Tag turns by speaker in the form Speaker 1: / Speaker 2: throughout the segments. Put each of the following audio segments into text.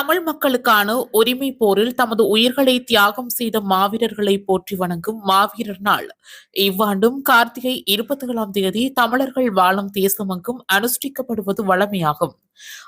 Speaker 1: தமிழ் மக்களுக்கான உரிமை போரில் தமது உயிர்களை தியாகம் செய்த மாவீரர்களை போற்றி வணங்கும் மாவீரர் நாள். இவ்வாண்டும் கார்த்திகை இருபத்தி ஏழாம் தேதி தமிழர்கள் வாழும் தேசமெங்கும் அனுஷ்டிக்கப்படுவது வழமையாகும்.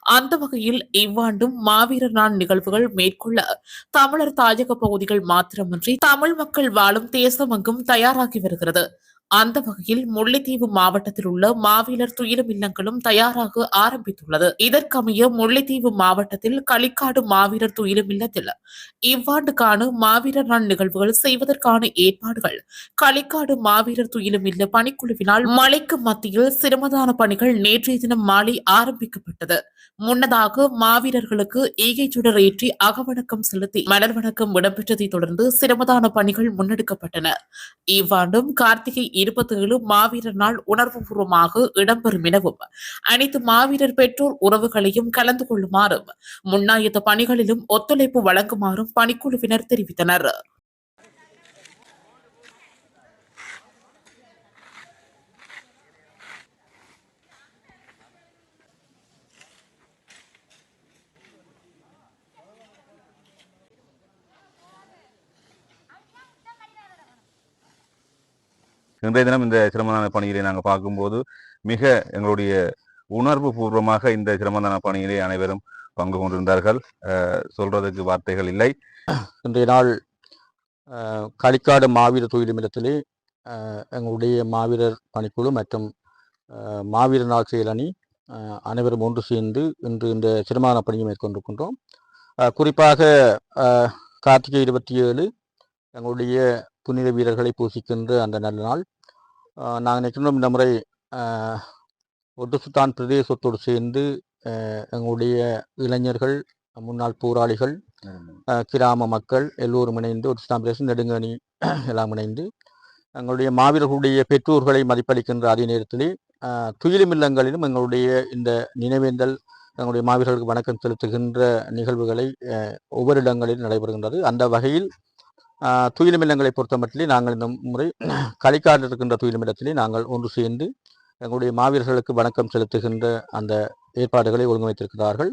Speaker 1: அந்த வகையில் இவ்வாண்டும் மாவீரர் நாள் நிகழ்வுகள் மேற்கொள்ள தமிழர் தாயக பகுதிகள் மாத்திரமின்றி தமிழ் மக்கள் வாழும் தேசமெங்கும் தயாராகி வருகிறது. அந்த வகையில் முல்லைத்தீவு மாவட்டத்தில் உள்ள மாவீரர் துயிலும் இல்லங்களும் தயாராக ஆரம்பித்துள்ளது. இதற்கமைய முல்லைத்தீவு மாவட்டத்தில் களிக்காடு மாவீரர் துயிலும் இல்லத்தில் இவ்வாண்டுக்கான மாவீரர் நாள் நிகழ்வுகள் செய்வதற்கான ஏற்பாடுகள். களிக்காடு மாவீரர் துயிலும் இல்ல பணிக்குழுவினால் மழைக்கு மத்தியில் சிரமதான பணிகள் நேற்றைய தினம் மாலை ஆரம்பிக்கப்பட்டது. முன்னதாக மாவீரர்களுக்கு ஈகை சுடர் ஏற்றி அகவணக்கம் செலுத்தி மலர் வணக்கம் இடம்பெற்றதை தொடர்ந்து சிரமதான பணிகள் முன்னெடுக்கப்பட்டன. இவ்வாண்டும் கார்த்திகை இருபத்தி ஏழு மாவீரர் நாள் உணர்வுபூர்வமாக இடம்பெறும் எனவும் அனைத்து மாவீரர் பெற்றோர் உறவுகளையும் கலந்து கொள்ளுமாறும் முன்னாயத்த பணிகளிலும் ஒத்துழைப்பு வழங்குமாறும் பணிக்குழுவினர் தெரிவித்தனர்.
Speaker 2: இன்றைய தினம் இந்த சிரமதான பணிகளை நாங்கள் பார்க்கும்போது மிக எங்களுடைய உணர்வு பூர்வமாக இந்த சிரமதான பணியிலே அனைவரும் பங்கு கொண்டிருந்தார்கள். சொல்றதுக்கு வார்த்தைகள் இல்லை.
Speaker 3: இன்றைய நாள் களிக்காடு மாவீரர் தொழில் இல்லத்திலே எங்களுடைய மாவீரர் பணிக்குழு மற்றும் மாவீர மாவீரர் நாள் செயலணி அனைவரும் ஒன்று சேர்ந்து இன்று இந்த சிரமதான பணியை மேற்கொண்டிருக்கின்றோம். குறிப்பாக கார்த்திகை இருபத்தி ஏழு எங்களுடைய புனித வீரர்களை பூசிக்கின்ற அந்த நல்ல நாள். நாங்கள் நினைக்கின்றோம் இந்த முறை ஒட்டுசுத்தான் பிரதேசத்தோடு சேர்ந்து எங்களுடைய இளைஞர்கள் முன்னாள் போராளிகள் கிராம மக்கள் எல்லோரும் இணைந்து ஒரு ஸ்டாம்பிலேஷன் நெடுங்கணி எல்லாம் இணைந்து எங்களுடைய மாவீரர்களுடைய பெற்றோர்களை மதிப்பளிக்கின்ற அதே நேரத்திலே அஹ், துயிலும் இல்லங்களிலும் எங்களுடைய இந்த நினைவேந்தல் எங்களுடைய மாவீரர்களுக்கு வணக்கம் செலுத்துகின்ற நிகழ்வுகளை ஒவ்வொரு இடங்களிலும் நடைபெறுகின்றது. அந்த வகையில் அஹ், துயிலும் பொறுத்த மட்டிலே நாங்கள் இந்த முறை களிக்காடு இருக்கின்ற துயிலுமில்லத்திலே நாங்கள் ஒன்று சேர்ந்து எங்களுடைய மாவீரர்களுக்கு வணக்கம் செலுத்துகின்ற அந்த ஏற்பாடுகளை ஒழுங்கமைத்திருக்கிறார்கள்.